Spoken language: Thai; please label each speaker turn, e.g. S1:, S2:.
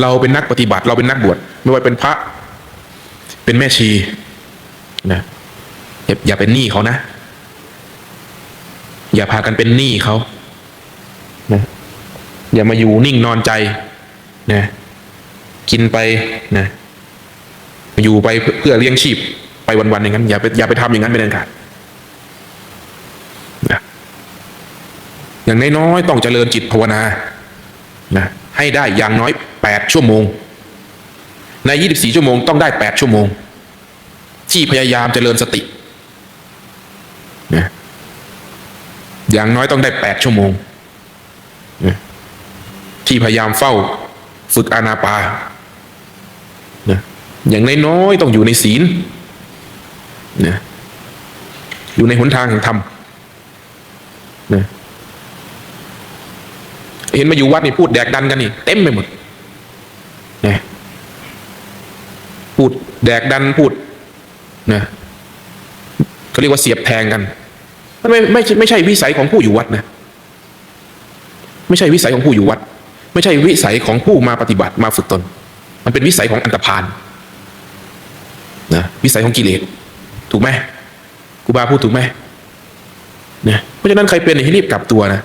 S1: เราเป็นนักปฏิบัติ เราเป็นนักบวชไม่ว่าเป็นพระ เป็นแม่ชีนะอย่าเป็นหนี้เขานะ อย่าพากันเป็นหนี้เขานะอย่ามาอยู่นิ่งนอนใจนะกินไปนะอยู่ไปเพื่อเพื่อเลี้ยงชีพไปวันๆอย่างนั้น อย่าไปอย่าไปทำอย่างนั้นเป็นอันขาดนะอย่างน้อยๆต้องเจริญจิตภาวนานะ ให้ได้อย่างน้อยแปดชั่วโมง ในยี่สิบสี่ชั่วโมงต้องได้แปดชั่วโมง ที่พยายามเจริญสตินะอย่างน้อยต้องได้แปดชั่วโมงนะที่พยายามเฝ้าฝึกอานาปานะอย่างน้อยๆต้องอยู่ในศีลนะอยู่ในหนทางแห่งธรรมนะ เห็นมาอยู่วัดนี่พูดแดกดันกันนี่เต็มไปหมดนะพูดแดกดันพูดนะเขาเรียกว่าเสียบแทงกันมันไม่ไม่ไม่ใช่วิสัยของผู้อยู่วัดนะ ไม่ใช่วิสัยของผู้อยู่วัด ไม่ใช่วิสัยของผู้มาปฏิบัติมาฝึกตน มันเป็นวิสัยของอันตรพานนะวิสัยของกิเลสถูกไหมครูบาพูดถูกไหมนี่ยเพราะฉะนั้นใครเป็นให้รีบกลับตัวนะ